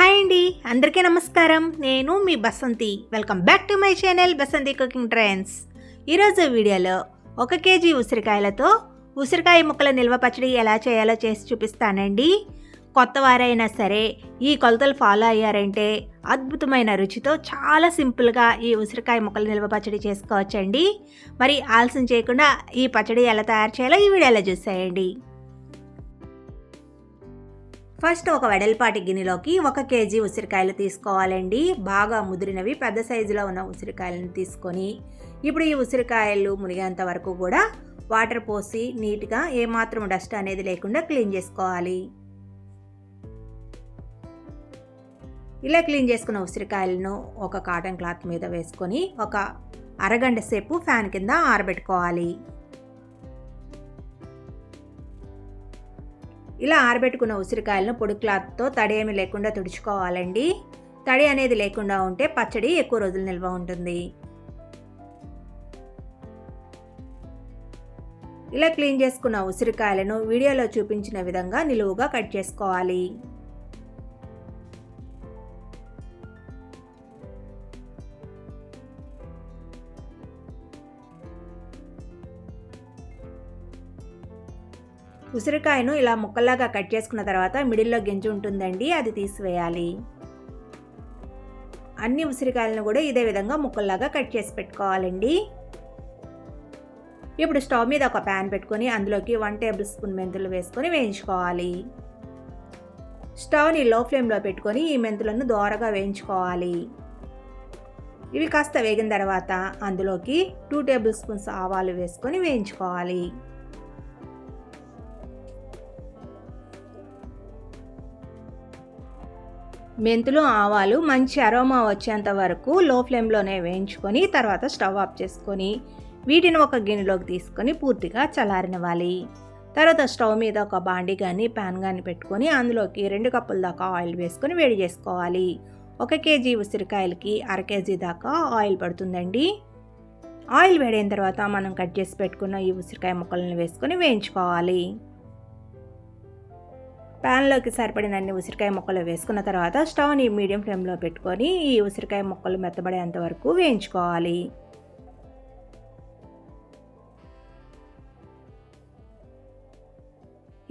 Hi అండి అందరికీ నమస్కారం. నేను మీ Basanti. Welcome back to my channel Basanti cooking trends. ఈరోజు వీడియోలో ఒక కేజీ ఉసిరికాయలతో ఉసిరికాయ ముక్కల నిల్వ పచ్చడి ఎలా చేయాలో చేసి చూపిస్తానండి. కొత్త వారైనా సరే ఈ కొలతలు ఫాలో అయ్యారంటే అద్భుతమైన రుచితో చాలా సింపుల్గా ఈ ఉసిరికాయ ముక్కల నిల్వ పచ్చడి చేసుకోవచ్చండి. మరి ఆలస్యం చేయకుండా ఈ పచ్చడి ఎలా తయారు చేయాలో ఈ వీడియోలో చూసేయండి. ఫస్ట్ ఒక వెడల్పాటి గిన్నెలోకి ఒక కేజీ ఉసిరికాయలు తీసుకోవాలండి. బాగా ముదిరినవి పెద్ద సైజులో ఉన్న ఉసిరికాయలను తీసుకొని ఇప్పుడు ఈ ఉసిరికాయలు మునిగేంత వరకు కూడా వాటర్ పోసి నీట్గా ఏమాత్రం డస్ట్ అనేది లేకుండా క్లీన్ చేసుకోవాలి. ఇలా క్లీన్ చేసుకున్న ఉసిరికాయలను ఒక కాటన్ క్లాత్ మీద వేసుకొని ఒక అరగంట సేపు ఫ్యాన్ కింద ఆరబెట్టుకోవాలి. ఇలా ఆరబెట్టుకున్న ఉసిరికాయలను పొడి క్లాత్తో తడి ఏమి లేకుండా తుడుచుకోవాలండి. తడి అనేది లేకుండా ఉంటే పచ్చడి ఎక్కువ రోజులు నిల్వ ఉంటుంది. ఇలా క్లీన్ చేసుకున్న ఉసిరికాయలను వీడియోలో చూపించిన విధంగా నిలువుగా కట్ చేసుకోవాలి. ఉసిరికాయను ఇలా ముక్కల్లాగా కట్ చేసుకున్న తర్వాత మిడిల్లో గింజ ఉంటుందండి అది తీసివేయాలి. అన్ని ఉసిరికాయలను కూడా ఇదే విధంగా ముక్కల్లాగా కట్ చేసి పెట్టుకోవాలండి. ఇప్పుడు స్టవ్ మీద ఒక ప్యాన్ పెట్టుకొని అందులోకి వన్ టేబుల్ స్పూన్ మెంతులు వేసుకొని వేయించుకోవాలి. స్టవ్ని లో ఫ్లేమ్లో పెట్టుకొని ఈ మెంతులను దోరగా వేయించుకోవాలి. ఇవి కాస్త వేగిన తర్వాత అందులోకి టూ టేబుల్ స్పూన్స్ ఆవాలు వేసుకొని వేయించుకోవాలి. మెంతులు ఆవాలు మంచి అరోమా వచ్చేంత వరకు లో ఫ్లేమ్లోనే వేయించుకొని తర్వాత స్టవ్ ఆఫ్ చేసుకొని వీటిని ఒక గిన్నెలోకి తీసుకొని పూర్తిగా చల్లారనివ్వాలి. తర్వాత స్టవ్ మీద ఒక బాండి కానీ ప్యాన్ కానీ పెట్టుకొని అందులోకి రెండు కప్పుల దాకా ఆయిల్ వేసుకొని వేడి చేసుకోవాలి. ఒక కేజీ ఉసిరికాయలకి అర కేజీ దాకా ఆయిల్ పడుతుందండి. ఆయిల్ వేడైన తర్వాత మనం కట్ చేసి పెట్టుకున్న ఈ ఉసిరికాయ ముక్కలను వేసుకొని వేయించుకోవాలి. ప్యాన్లోకి సరిపడినన్ని ఉసిరికాయ ముక్కలు వేసుకున్న తర్వాత స్టవ్ని మీడియం ఫ్లేమ్లో పెట్టుకొని ఈ ఉసిరికాయ ముక్కలు మెత్తబడేంత వరకు వేయించుకోవాలి.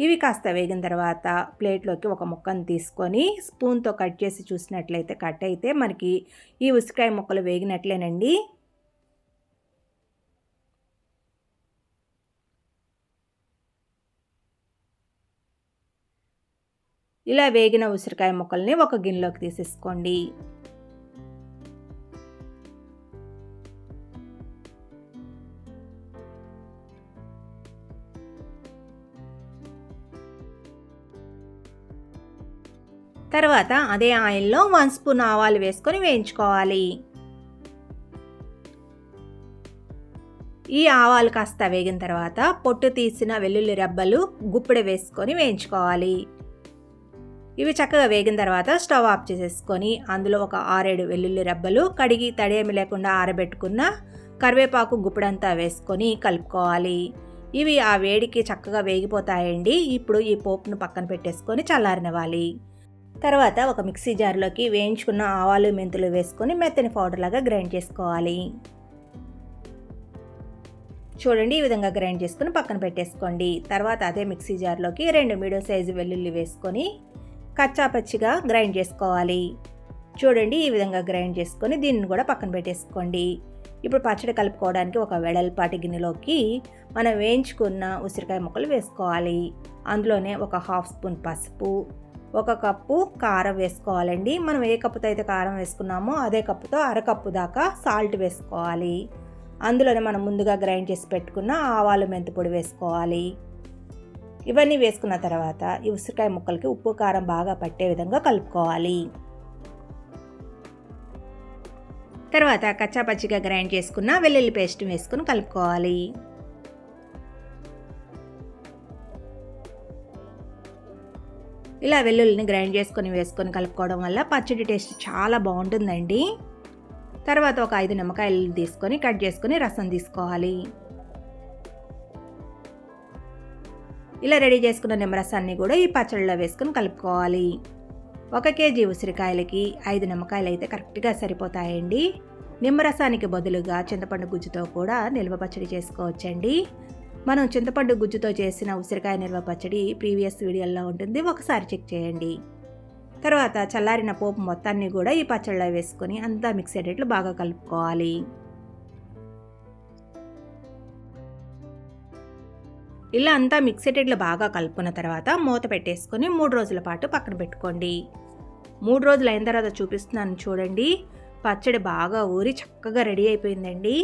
ఇవి కాస్త వేగిన తర్వాత ప్లేట్లోకి ఒక ముక్కను తీసుకొని స్పూన్తో కట్ చేసి చూసినట్లయితే కట్ అయితే మనకి ఈ ఉసిరికాయ ముక్కలు వేగినట్లేనండి. ఇలా వేగిన ఉసిరికాయ ముక్కల్ని ఒక గిన్నెలోకి తీసేసుకోండి. తర్వాత అదే ఆయిల్లో వన్ స్పూన్ ఆవాలు వేసుకొని వేయించుకోవాలి. ఈ ఆవాలు కాస్త వేగిన తర్వాత పొట్టు తీసిన వెల్లుల్లి రెబ్బలు గుప్పెడ వేసుకొని వేయించుకోవాలి. ఇవి చక్కగా వేగిన తర్వాత స్టవ్ ఆఫ్ చేసేసుకొని అందులో ఒక ఆరేడు వెల్లుల్లి రెబ్బలు కడిగి తడేమి లేకుండా ఆరబెట్టుకున్న కరివేపాకు గుప్పిడంతా వేసుకొని కలుపుకోవాలి. ఇవి ఆ వేడికి చక్కగా వేగిపోతాయండి. ఇప్పుడు ఈ పోపును పక్కన పెట్టేసుకొని చల్లారనివ్వాలి. తర్వాత ఒక మిక్సీ జార్లోకి వేయించుకున్న ఆవాలు మెంతులు వేసుకొని మెత్తని పౌడర్ లాగా గ్రైండ్ చేసుకోవాలి. చూడండి ఈ విధంగా గ్రైండ్ చేసుకుని పక్కన పెట్టేసుకోండి. తర్వాత అదే మిక్సీ జార్లోకి రెండు మీడియం సైజు వెల్లుల్లి వేసుకొని కచ్చాపచ్చిగా గ్రైండ్ చేసుకోవాలి. చూడండి ఈ విధంగా గ్రైండ్ చేసుకొని దీన్ని కూడా పక్కన పెట్టేసుకోండి. ఇప్పుడు పచ్చడి కలుపుకోవడానికి ఒక వెడల్పాటి గిన్నెలోకి మనం వేయించుకున్న ఉసిరికాయ ముక్కలు వేసుకోవాలి. అందులోనే ఒక హాఫ్ స్పూన్ పసుపు ఒక కప్పు కారం వేసుకోవాలండి. మనం ఏ కప్పుతో అయితే కారం వేసుకున్నామో అదే కప్పుతో అరకప్పు దాకా సాల్ట్ వేసుకోవాలి. అందులోనే మనం ముందుగా గ్రైండ్ చేసి పెట్టుకున్న ఆవాలు మెంతిపొడి వేసుకోవాలి. ఇవన్నీ వేసుకున్న తర్వాత ఈ ఉసిరికాయ ముక్కలకి ఉప్పు కారం బాగా పట్టే విధంగా కలుపుకోవాలి. తర్వాత కచ్చాపచ్చిగా గ్రైండ్ చేసుకున్న వెల్లుల్లి పేస్ట్ వేసుకుని కలుపుకోవాలి. ఇలా వెల్లుల్లిని గ్రైండ్ చేసుకొని వేసుకొని కలుపుకోవడం వల్ల పచ్చడి టేస్ట్ చాలా బాగుంటుందండి. తర్వాత ఒక ఐదు నిమ్మకాయలు తీసుకొని కట్ చేసుకొని రసం తీసుకోవాలి. ఇలా రెడీ చేసుకున్న నిమ్మరసాన్ని కూడా ఈ పచ్చడిలో వేసుకొని కలుపుకోవాలి. ఒక కేజీ ఉసిరికాయలకి ఐదు నిమ్మకాయలు అయితే కరెక్ట్గా సరిపోతాయండి. నిమ్మరసానికి బదులుగా చింతపండు గుజ్జుతో కూడా నిల్వ పచ్చడి చేసుకోవచ్చండి. మనం చింతపండు గుజ్జుతో చేసిన ఉసిరికాయ నిల్వ పచ్చడి ప్రీవియస్ వీడియోలో ఉంటుంది ఒకసారి చెక్ చేయండి. తర్వాత చల్లారిన పోపు మొత్తాన్ని కూడా ఈ పచ్చడిలో వేసుకొని అంతా మిక్స్ అయ్యేటట్లు బాగా కలుపుకోవాలి. ఇలా అంతా మిక్స్ అయ్యేటట్లు బాగా కలుపుకున్న తర్వాత మూత పెట్టేసుకొని మూడు రోజుల పాటు పక్కన పెట్టుకోండి. మూడు రోజులు అయిన తర్వాత చూపిస్తున్నాను చూడండి. పచ్చడి బాగా ఊరి చక్కగా రెడీ అయిపోయిందండి.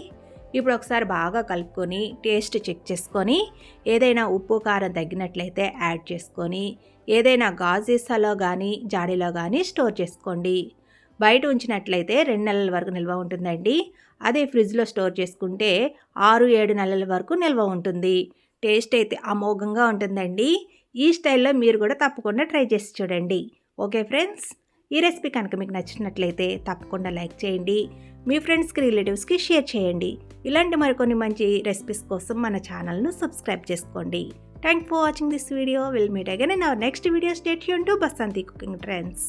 ఇప్పుడు ఒకసారి బాగా కలుపుకొని టేస్ట్ చెక్ చేసుకొని ఏదైనా ఉప్పు కారం తగ్గినట్లయితే యాడ్ చేసుకొని ఏదైనా గాజీసాలో కానీ జాడీలో కానీ స్టోర్ చేసుకోండి. బయట ఉంచినట్లయితే రెండు నెలల వరకు నిల్వ ఉంటుందండి. అదే ఫ్రిడ్జ్లో స్టోర్ చేసుకుంటే ఆరు ఏడు నెలల వరకు నిల్వ ఉంటుంది. టేస్ట్ అయితే అమోఘంగా ఉంటుందండి. ఈ స్టైల్లో మీరు కూడా తప్పకుండా ట్రై చేసి చూడండి. Okay friends? ఈ రెసిపీ కనుక మీకు నచ్చినట్లయితే తప్పకుండా లైక్ చేయండి. మీ ఫ్రెండ్స్కి రిలేటివ్స్కి షేర్ చేయండి. ఇలాంటి మరికొన్ని మంచి రెసిపీస్ కోసం మన ఛానల్ను సబ్స్క్రైబ్ చేసుకోండి. Thank for watching this video. Will meet again in our next video. Stay Yoon to Basanti cooking trends.